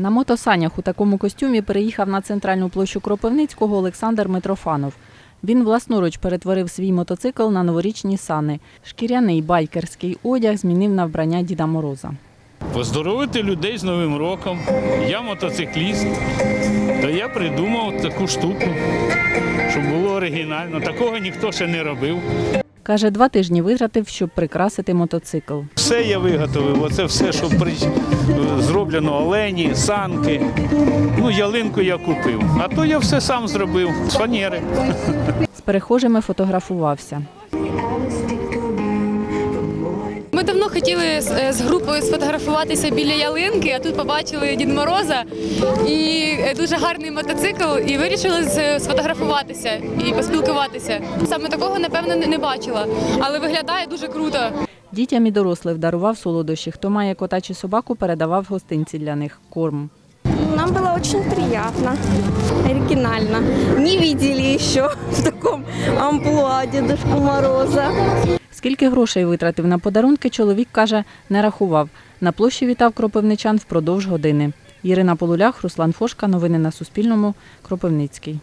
На мотосанях у такому костюмі переїхав на центральну площу Кропивницького Олександр Митрофанов. Він власноруч перетворив свій мотоцикл на новорічні сани. Шкіряний байкерський одяг змінив на вбрання Діда Мороза. Поздоровити людей з Новим роком. Я мотоцикліст, то я придумав таку штуку, щоб було оригінально. Такого ніхто ще не робив. Каже, два тижні витратив, щоб прикрасити мотоцикл. Все я виготовив. Оце все, що при... зроблено олені, санки. Ну, ялинку я купив. А то я все сам зробив з фанери. З перехожими фотографувався. Ми давно хотіли з, е, групою сфотографуватися біля ялинки, а тут побачили Дід Мороза і е, дуже гарний мотоцикл, і вирішили сфотографуватися і поспілкуватися. Саме такого, напевно, не бачила, але виглядає дуже круто. Дітям і дорослих дарував солодощі. Хто має кота чи собаку, передавав гостинці для них корм. Нам было очень приятно, оригинально. Не видели еще в таком амплуа Дедушку Мороза. Скільки грошей витратив на подарунки, чоловік каже, не рахував. На площі вітав кропивничан впродовж години. Ірина Полулях, Руслан Фошка. Новини на Суспільному. Кропивницький.